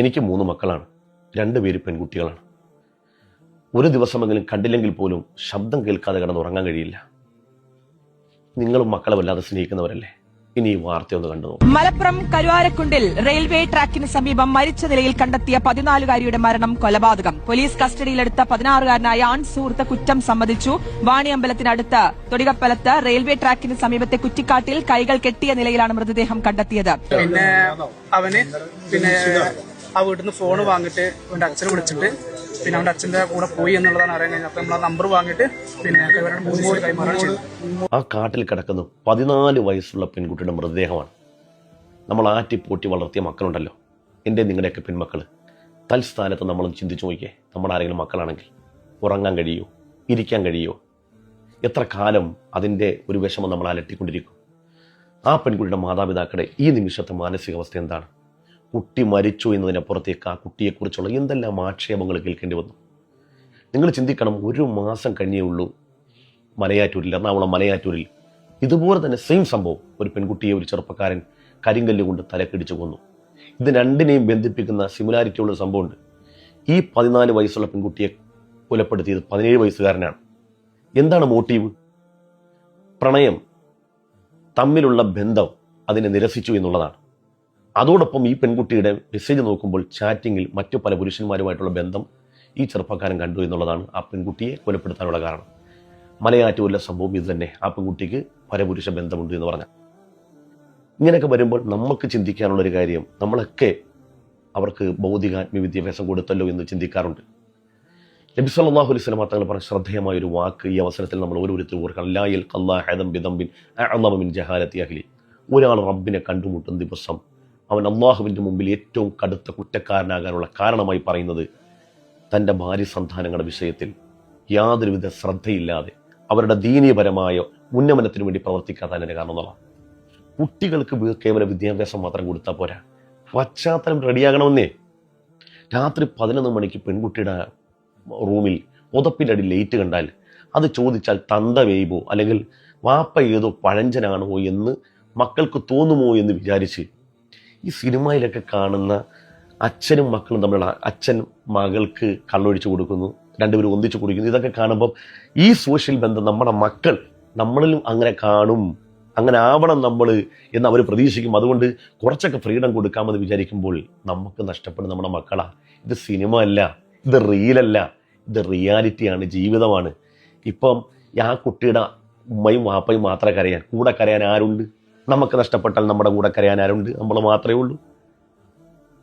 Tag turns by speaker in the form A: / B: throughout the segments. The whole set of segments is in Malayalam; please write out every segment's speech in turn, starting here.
A: എനിക്ക് മൂന്ന് മക്കളാണ്. രണ്ട് പേര് പെൺകുട്ടികളാണ്. ഒരു ദിവസമെങ്കിലും കണ്ടില്ലെങ്കിൽ പോലും ശബ്ദം കേൾക്കാതെ കിടന്ന് ഉറങ്ങാൻ കഴിയില്ല. നിങ്ങളും മക്കളെ വല്ലാതെ സ്നേഹിക്കുന്നവരല്ലേ? ഇനി ഈ വാർത്തയൊന്ന് കണ്ടു നോക്കൂ.
B: മലപ്പുറം കരുവാരക്കുണ്ടിൽ റെയിൽവേ ട്രാക്കിന് സമീപം മരിച്ച നിലയിൽ കണ്ടെത്തിയ പതിനാലുകാരിയുടെ മരണം കൊലപാതകം. പോലീസ് കസ്റ്റഡിയിലെടുത്ത പതിനാറുകാരനായ ആൺ സുഹൃത്ത് കുറ്റം സമ്മതിച്ചു. വാണിയമ്പലത്തിനടുത്ത് തൊടികപ്പലത്ത് റെയിൽവേ ട്രാക്കിന് സമീപത്തെ കുറ്റിക്കാട്ടിൽ കൈകൾ കെട്ടിയ നിലയിലാണ് മൃതദേഹം കണ്ടെത്തിയത്.
C: പിന്നെ അവന് പിന്നെ ആ വീട്ടിൽ നിന്ന് ഫോൺ വാങ്ങിയിട്ട് അവന്റെ അച്ഛനെ വിളിച്ചിട്ട് പിന്നെ അവന്റെ അച്ഛന്റെ കൂടെ പോയി എന്നുള്ളതാണ് അറിയാൻ കഴിഞ്ഞത്. അപ്പം നമ്മൾ ആ നമ്പർ വാങ്ങിയിട്ട് പിന്നെ ഇവരുടെ പോലീസിൽ കൈമാറാൻ ചെയ്തു
A: ആ കാട്ടിൽ കിടക്കുന്ന പതിനാല് വയസ്സുള്ള പെൺകുട്ടിയുടെ മൃതദേഹമാണ്. നമ്മൾ ആറ്റിപ്പോറ്റി വളർത്തിയ മക്കളുണ്ടല്ലോ. എന്റെ നിങ്ങളുടെയൊക്കെ പെൺമക്കൾ തൽസ്ഥാനത്ത് നമ്മൾ ചിന്തിച്ചു നോക്കിയേ. നമ്മുടെ ആരെങ്കിലും മക്കളാണെങ്കിൽ ഉറങ്ങാൻ കഴിയുമോ ഇരിക്കാൻ കഴിയുമോ എത്ര കാലം അതിന്റെ ഒരു വിഷമം നമ്മൾ അലട്ടിക്കൊണ്ടിരിക്കും? ആ പെൺകുട്ടിയുടെ മാതാപിതാക്കളുടെ ഈ നിമിഷത്തെ മാനസികാവസ്ഥ എന്താണ്? കുട്ടി മരിച്ചു എന്നതിനപ്പുറത്തേക്ക് ആ കുട്ടിയെക്കുറിച്ചുള്ള എന്തെല്ലാം ആക്ഷേപങ്ങൾ കേൾക്കേണ്ടി വന്നു? നിങ്ങൾ ചിന്തിക്കണം ഒരു മാസം കഴിഞ്ഞേ ഉള്ളൂ മലയാറ്റൂരിൽ എറണാകുളം മലയാറ്റൂരിൽ. ഇതുപോലെ തന്നെ സെയിം സംഭവം. ഒരു പെൺകുട്ടിയെ ഒരു ചെറുപ്പക്കാരൻ കരിങ്കല്ല് കൊണ്ട് തലക്കിടിച്ചു കൊന്നു. ഇത് രണ്ടിനെയും ബന്ധിപ്പിക്കുന്ന സിമിലാരിറ്റി ഉള്ള സംഭവമുണ്ട്. ഈ പതിനാല് വയസ്സുള്ള പെൺകുട്ടിയെ കൊലപ്പെടുത്തിയത് പതിനേഴ് വയസ്സുകാരനാണ്. എന്താണ് മോട്ടീവ്? പ്രണയം തമ്മിലുള്ള ബന്ധം അതിനെ നിരസിച്ചു എന്നുള്ളതാണ്. അതോടൊപ്പം ഈ പെൺകുട്ടിയുടെ മെസ്സേജ് നോക്കുമ്പോൾ ചാറ്റിങ്ങിൽ മറ്റു പല പുരുഷന്മാരുമായിട്ടുള്ള ബന്ധം ഈ ചെറുപ്പക്കാരൻ കണ്ടു എന്നുള്ളതാണ് ആ പെൺകുട്ടിയെ കൊലപ്പെടുത്താനുള്ള കാരണം. മലയാറ്റൂരിലെ സംഭവം ഇത് തന്നെ. ആ പെൺകുട്ടിക്ക് പരപുരുഷ ബന്ധമുണ്ട് എന്ന് പറഞ്ഞാൽ. ഇങ്ങനെയൊക്കെ വരുമ്പോൾ നമുക്ക് ചിന്തിക്കാനുള്ളൊരു കാര്യം നമ്മളൊക്കെ അവർക്ക് ഭൗതികാത്മ വിദ്യാഭ്യാസം കൊടുത്തല്ലോ എന്ന് ചിന്തിക്കാറുണ്ട്. നബി സല്ലല്ലാഹു അലൈഹി വസല്ലം തങ്ങൾ പറഞ്ഞ ശ്രദ്ധേയമായ ഒരു വാക്ക് ഈ അവസരത്തിൽ നമ്മൾ ഓരോരുത്തരും ഓർക്കണം. ലായൽ കല്ലാ ഹദം ബിദംബിൻ മിൻ ജഹാലത്തി അഹ്ലി. ഒരാൾ റബ്ബിനെ കണ്ടുമുട്ടുന്ന ദിവസം അവൻ അള്ളാഹുവിന്റെ മുമ്പിൽ ഏറ്റവും കടുത്ത കുറ്റക്കാരനാകാനുള്ള കാരണമായി പറയുന്നത് തന്റെ ഭാര്യ സന്താനങ്ങളുടെ വിഷയത്തിൽ യാതൊരുവിധ ശ്രദ്ധയില്ലാതെ അവരുടെ ദീനീയപരമായ ഉന്നമനത്തിന് വേണ്ടി പ്രവർത്തിക്കാത്തതിന്റെ കാരണം എന്നുള്ളതാണ് കുട്ടികൾക്ക് കേവല വിദ്യാഭ്യാസം മാത്രം കൊടുത്താൽ പോരാ. പശ്ചാത്തലം റെഡിയാകണമെന്നേ രാത്രി പതിനൊന്ന് മണിക്ക് പെൺകുട്ടിയുടെ റൂമിൽ പുതപ്പിന്റെ അടി ലേറ്റ് കണ്ടാൽ അത് ചോദിച്ചാൽ തന്ത വേയ്പോ അല്ലെങ്കിൽ വാപ്പ ഏതോ പഴഞ്ചനാണോ എന്ന് മക്കൾക്ക് തോന്നുമോ എന്ന് വിചാരിച്ച് ഈ സിനിമയിലൊക്കെ കാണുന്ന അച്ഛനും മക്കളും തമ്മിലുള്ള അച്ഛൻ മകൾക്ക് കള്ളൊഴിച്ചു കൊടുക്കുന്നു രണ്ടുപേരും ഒന്നിച്ചു കുടിക്കുന്നു. ഇതൊക്കെ കാണുമ്പം ഈ സോഷ്യൽ ബന്ധം നമ്മുടെ മക്കൾ നമ്മളിലും അങ്ങനെ കാണും അങ്ങനെ ആവണം നമ്മൾ എന്ന് അവർ പ്രതീക്ഷിക്കും. അതുകൊണ്ട് കുറച്ചൊക്കെ ഫ്രീഡം കൊടുക്കാമെന്ന് വിചാരിക്കുമ്പോൾ നമുക്ക് നഷ്ടപ്പെടും നമ്മുടെ മക്കളാ. ഇത് സിനിമ അല്ല ഇത് റിയലല്ല ഇത് റിയാലിറ്റിയാണ് ജീവിതമാണ്. ഇപ്പം ആ കുട്ടിയുടെ ഉമ്മയും വാപ്പയും മാത്രമേ കരയാൻ കൂടെ കരയാൻ ആരുണ്ട്? നമുക്ക് നഷ്ടപ്പെട്ടാൽ നമ്മുടെ കൂടെ കരയാൻ ആരുണ്ട്? നമ്മൾ മാത്രമേ ഉള്ളൂ.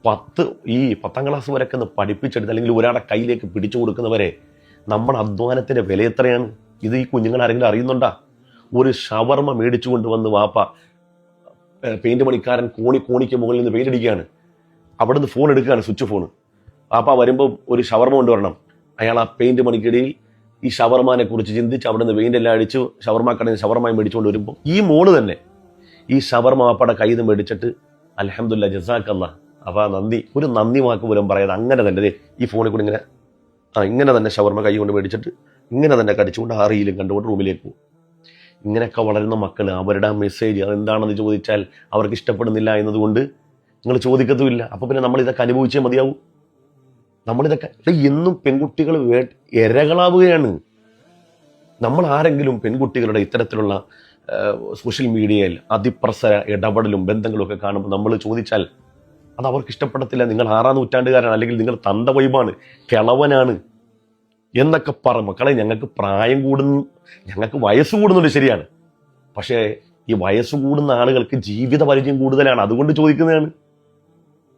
A: പത്ത് ഈ പത്താം ക്ലാസ് വരെയൊക്കെ ഒന്ന് പഠിപ്പിച്ചെടുത്ത് അല്ലെങ്കിൽ ഒരാളുടെ കയ്യിലേക്ക് പിടിച്ചു കൊടുക്കുന്നവരെ നമ്മുടെ അധ്വാനത്തിന്റെ വില എത്രയാണ്? ഇത് ഈ കുഞ്ഞുങ്ങൾ ആരെങ്കിലും അറിയുന്നുണ്ടാ? ഒരു ഷവർമ മേടിച്ചു കൊണ്ടുവന്ന് വാപ്പ പെയിന്റ് പണിക്കാരൻ കോണി കോണിക്ക് മുകളിൽ നിന്ന് പെയിന്റ് അടിക്കുകയാണ്. അവിടെ നിന്ന് ഫോൺ എടുക്കുകയാണ് സ്വിച്ച് ഫോൺ വാപ്പ വരുമ്പോൾ ഒരു ഷവർമ കൊണ്ടുവരണം. അയാൾ ആ പെയിന്റ് പണിക്കിടയിൽ ഈ ഷവർമാനെ കുറിച്ച് ചിന്തിച്ച് അവിടെ നിന്ന് പെയിന്റ് എല്ലാം അടിച്ച് ഷവർമാക്കടയിൽ കടയിൽ ഷവർമായി മേടിച്ചുകൊണ്ട് വരുമ്പോൾ ഈ മോൾ തന്നെ ഈ ഷവർമ വാപ്പയുടെ കയ്യിൽ നിന്ന് മേടിച്ചിട്ട് അലഹമുല്ല ജസാക്കല്ല. അപ്പൊ ആ നന്ദി. ഒരു നന്ദി വാക്ക് പോലും പറയാതെ അങ്ങനെ തന്നെ ഈ ഫോണിൽ കൂടി ഇങ്ങനെ ആ ഇങ്ങനെ തന്നെ ഷവർമ കൈ കൊണ്ട് മേടിച്ചിട്ട് ഇങ്ങനെ തന്നെ കടിച്ചുകൊണ്ട് ആ റീലും കണ്ടുകൊണ്ട് റൂമിലേക്ക് പോകും. ഇങ്ങനെയൊക്കെ വളരുന്ന മക്കൾ അവരുടെ മെസ്സേജ് അതെന്താണെന്ന് ചോദിച്ചാൽ അവർക്ക് ഇഷ്ടപ്പെടുന്നില്ല എന്നതുകൊണ്ട് നിങ്ങൾ ചോദിക്കത്തുമില്ല. അപ്പോൾ പിന്നെ നമ്മൾ ഇതൊക്കെ അനുഭവിച്ചേ മതിയാവും. നമ്മളിതൊക്കെ എന്നും പെൺകുട്ടികൾ ഇരകളാവുകയാണ്. നമ്മൾ ആരെങ്കിലും പെൺകുട്ടികളുടെ ഇത്തരത്തിലുള്ള സോഷ്യൽ മീഡിയയിൽ അതിപ്രസര ഇടപെടലും ബന്ധങ്ങളും ഒക്കെ കാണുമ്പോൾ നമ്മൾ ചോദിച്ചാൽ അത് അവർക്ക് ഇഷ്ടപ്പെടത്തില്ല. നിങ്ങൾ ആറാം നൂറ്റാണ്ടുകാരാണ് അല്ലെങ്കിൽ നിങ്ങൾ തന്ത വൈബാണ് കിളവനാണ് എന്നൊക്കെ പറ. മക്കളെ ഞങ്ങൾക്ക് പ്രായം കൂടുന്നു ഞങ്ങൾക്ക് വയസ്സ് കൂടുന്നുണ്ട് ശരിയാണ്. പക്ഷേ ഈ വയസ്സ് കൂടുന്ന ആളുകൾക്ക് ജീവിത പരിചയം കൂടുതലാണ്. അതുകൊണ്ട് ചോദിക്കുന്നതാണ്.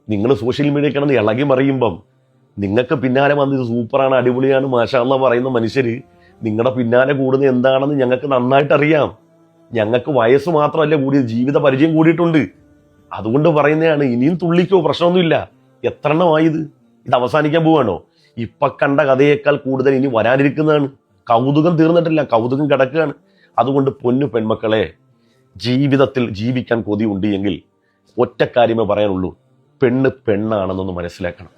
A: നിങ്ങൾ സോഷ്യൽ മീഡിയ കിടന്ന് ഇളകി മറിയുമ്പം നിങ്ങൾക്ക് പിന്നാലെ വന്നത് സൂപ്പറാണ് അടിപൊളിയാണ് മാഷാന്ന പറയുന്ന മനുഷ്യർ നിങ്ങളുടെ പിന്നാലെ കൂടുന്നത് എന്താണെന്ന് ഞങ്ങൾക്ക് നന്നായിട്ട് അറിയാം. ഞങ്ങൾക്ക് വയസ്സ് മാത്രമല്ല കൂടിയത് ജീവിത പരിചയം കൂടിയിട്ടുണ്ട്. അതുകൊണ്ട് പറയുന്നതാണ് ഇനിയും തുള്ളിക്കോ പ്രശ്നമൊന്നുമില്ല. എത്ര എണ്ണമായത് ഇത് അവസാനിക്കാൻ പോവാണോ? ഇപ്പൊ കണ്ട കഥയേക്കാൾ കൂടുതൽ ഇനി വരാനിരിക്കുന്നതാണ്. കൗതുകം തീർന്നിട്ടില്ല കൗതുകം കിടക്കുകയാണ്. അതുകൊണ്ട് പൊന്നു പെൺമക്കളെ ജീവിതത്തിൽ ജീവിക്കാൻ കൊതിയുണ്ട് എങ്കിൽ ഒറ്റ കാര്യമേ പറയാനുള്ളൂ. പെണ്ണ് പെണ്ണാണെന്നൊന്ന് മനസ്സിലാക്കണം.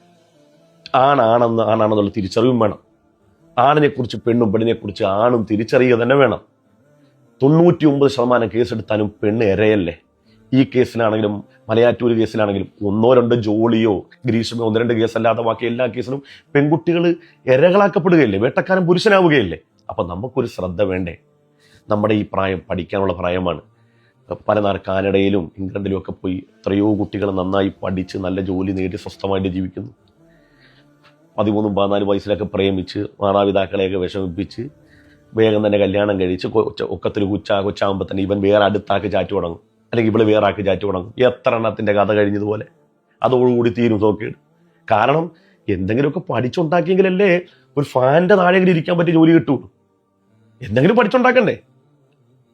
A: ആണാണെന്ന് ആണാണെന്നുള്ള തിരിച്ചറിവും വേണം. ആണിനെക്കുറിച്ച് പെണ്ണും പെണ്ണിനെക്കുറിച്ച് ആണും തിരിച്ചറിയുക തന്നെ വേണം. തൊണ്ണൂറ്റി ഒമ്പത് ശതമാനം കേസെടുത്താലും പെണ്ണ് ഇരയല്ലേ? ഈ കേസിലാണെങ്കിലും മലയാറ്റൂർ കേസിലാണെങ്കിലും ഒന്നോ രണ്ടോ ജോളിയോ ഗ്രീഷ്മോ ഒന്ന് രണ്ട് കേസല്ലാതെ ബാക്കി എല്ലാ കേസിലും പെൺകുട്ടികൾ ഇരകളാക്കപ്പെടുകയല്ലേ? വേട്ടക്കാരൻ പുരുഷനാവുകയല്ലേ? അപ്പം നമുക്കൊരു ശ്രദ്ധ വേണ്ടേ? നമ്മുടെ ഈ പ്രായം പഠിക്കാനുള്ള പ്രായമാണ്. പല നാൾ കാനഡയിലും ഇംഗ്ലണ്ടിലും ഒക്കെ പോയി എത്രയോ കുട്ടികൾ നന്നായി പഠിച്ച് നല്ല ജോലി നേടി സ്വസ്ഥമായിട്ട് ജീവിക്കുന്നു. പതിമൂന്നും പതിനാല് വയസ്സിലൊക്കെ പ്രേമിച്ച് മാതാപിതാക്കളെയൊക്കെ വിഷമിപ്പിച്ച് വേഗം തന്നെ കല്യാണം കഴിച്ച് ഒക്കത്തിൽ കുച്ച കൊച്ചാകുമ്പോൾ തന്നെ ഇവൻ വേറെ അടുത്താക്കി ചാറ്റ് തുടങ്ങും. അല്ലെങ്കിൽ ഇവൾ വേറെ ആക്കി ചാറ്റ് തുടങ്ങും. എത്ര എണ്ണത്തിന്റെ കഥ കഴിഞ്ഞതുപോലെ. അതോടുകൂടി തീരും നോക്കേട് കാരണം എന്തെങ്കിലുമൊക്കെ പഠിച്ചുണ്ടാക്കിയെങ്കിലല്ലേ ഒരു ഫാന്റെ താഴെങ്കിലും ഇരിക്കാൻ പറ്റിയ ജോലി കിട്ടുള്ളൂ എന്തെങ്കിലും പഠിച്ചുണ്ടാക്കണ്ടേ?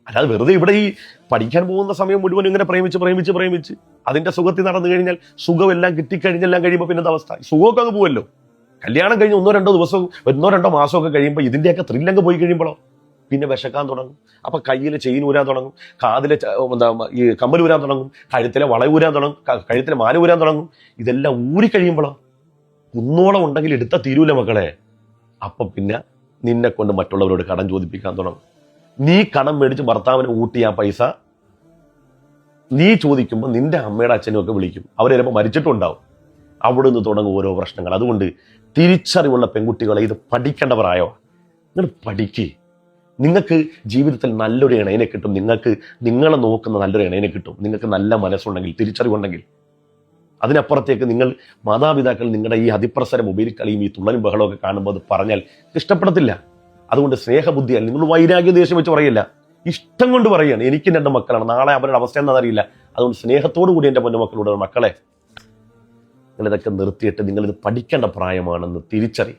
A: അല്ലാതെ വെറുതെ ഇവിടെ ഈ പഠിക്കാൻ പോകുന്ന സമയം മുഴുവൻ ഇങ്ങനെ പ്രേമിച്ച് പ്രേമിച്ച് പ്രേമിച്ച് അതിന്റെ സുഖത്തിൽ നടന്നു കഴിഞ്ഞാൽ സുഖമെല്ലാം കിട്ടിക്കഴിഞ്ഞെല്ലാം കഴിയുമ്പോൾ പിന്നെ അവസ്ഥ? സുഖമൊക്കെ അങ്ങ് പോവല്ലോ. കല്യാണം കഴിഞ്ഞ് ഒന്നോ രണ്ടോ ദിവസവും ഒന്നോ രണ്ടോ മാസമൊക്കെ കഴിയുമ്പോൾ ഇതിന്റെയൊക്കെ ത്രില്ലങ്ങ് പോയി കഴിയുമ്പോഴോ? പിന്നെ വിശക്കാൻ തുടങ്ങും. അപ്പൊ കയ്യിൽ ചെയിൻ ഊരാൻ തുടങ്ങും. കാതിലെ എന്താ ഈ കമ്മൽ ഊരാൻ തുടങ്ങും. കഴുത്തിലെ വള ഊരാൻ തുടങ്ങും. കഴുത്തിലെ മാല ഊരാൻ തുടങ്ങും. ഇതെല്ലാം ഊരി കഴിയുമ്പോഴോ? കുന്നോളം ഉണ്ടെങ്കിൽ എടുത്ത തീരൂല മക്കളെ. അപ്പം പിന്നെ നിന്നെ കൊണ്ട് മറ്റുള്ളവരോട് കടം ചോദിപ്പിക്കാൻ തുടങ്ങും. നീ കടം മേടിച്ച് ഭർത്താവിന് ഊട്ടിയ ആ പൈസ. നീ ചോദിക്കുമ്പോൾ നിന്റെ അമ്മയുടെ അച്ഛനും ഒക്കെ വിളിക്കും. അവർ ചിലപ്പോൾ മരിച്ചിട്ടുണ്ടാവും. അവിടെ നിന്ന് തുടങ്ങും ഓരോ പ്രശ്നങ്ങൾ. അതുകൊണ്ട് തിരിച്ചറിവുള്ള പെൺകുട്ടികളെ ഇത് പഠിക്കേണ്ടവരായോ? നിങ്ങൾ പഠിക്കുക നിങ്ങൾക്ക് ജീവിതത്തിൽ നല്ലൊരു ഇണയനെ കിട്ടും. നിങ്ങൾക്ക് നിങ്ങളെ നോക്കുന്ന നല്ലൊരു ഇണയനെ കിട്ടും. നിങ്ങൾക്ക് നല്ല മനസ്സുണ്ടെങ്കിൽ തിരിച്ചറിവുണ്ടെങ്കിൽ. അതിനപ്പുറത്തേക്ക് നിങ്ങൾ മാതാപിതാക്കൾ നിങ്ങളുടെ ഈ അതിപ്രസരം മൊബൈൽ കളിയും ഈ തുള്ളലും ബഹളവും ഒക്കെ കാണുമ്പോൾ അത് പറഞ്ഞാൽ ഇഷ്ടപ്പെടത്തില്ല. അതുകൊണ്ട് സ്നേഹബുദ്ധിയല്ല നിങ്ങൾ വൈരാഗ്യ ദേഷ്യം വെച്ച് പറയില്ല. ഇഷ്ടം കൊണ്ട് പറയുകയാണ് എനിക്കും രണ്ട് മക്കളാണ്. നാളെ അവരുടെ അവസ്ഥ എന്താണെന്നറിയില്ല അതുകൊണ്ട് സ്നേഹത്തോടു കൂടി എന്റെ പൊന്നുമക്കളോട് മക്കളെ നിങ്ങൾ ഇതൊക്കെ നിർത്തിയിട്ട് നിങ്ങളിത് പഠിക്കേണ്ട പ്രായമാണെന്ന് തിരിച്ചറി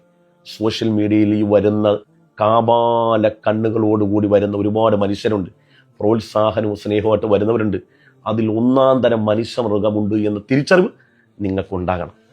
A: സോഷ്യൽ മീഡിയയിൽ ഈ വരുന്ന കാപാല കണ്ണുകളോടുകൂടി വരുന്ന ഒരുപാട് മനുഷ്യരുണ്ട്. പ്രോത്സാഹനവും സ്നേഹവുമായിട്ട് വരുന്നവരുണ്ട്. അതിൽ ഒന്നാം തരം മനുഷ്യ മൃഗമുണ്ട് എന്ന തിരിച്ചറിവ് നിങ്ങൾക്കുണ്ടാകണം.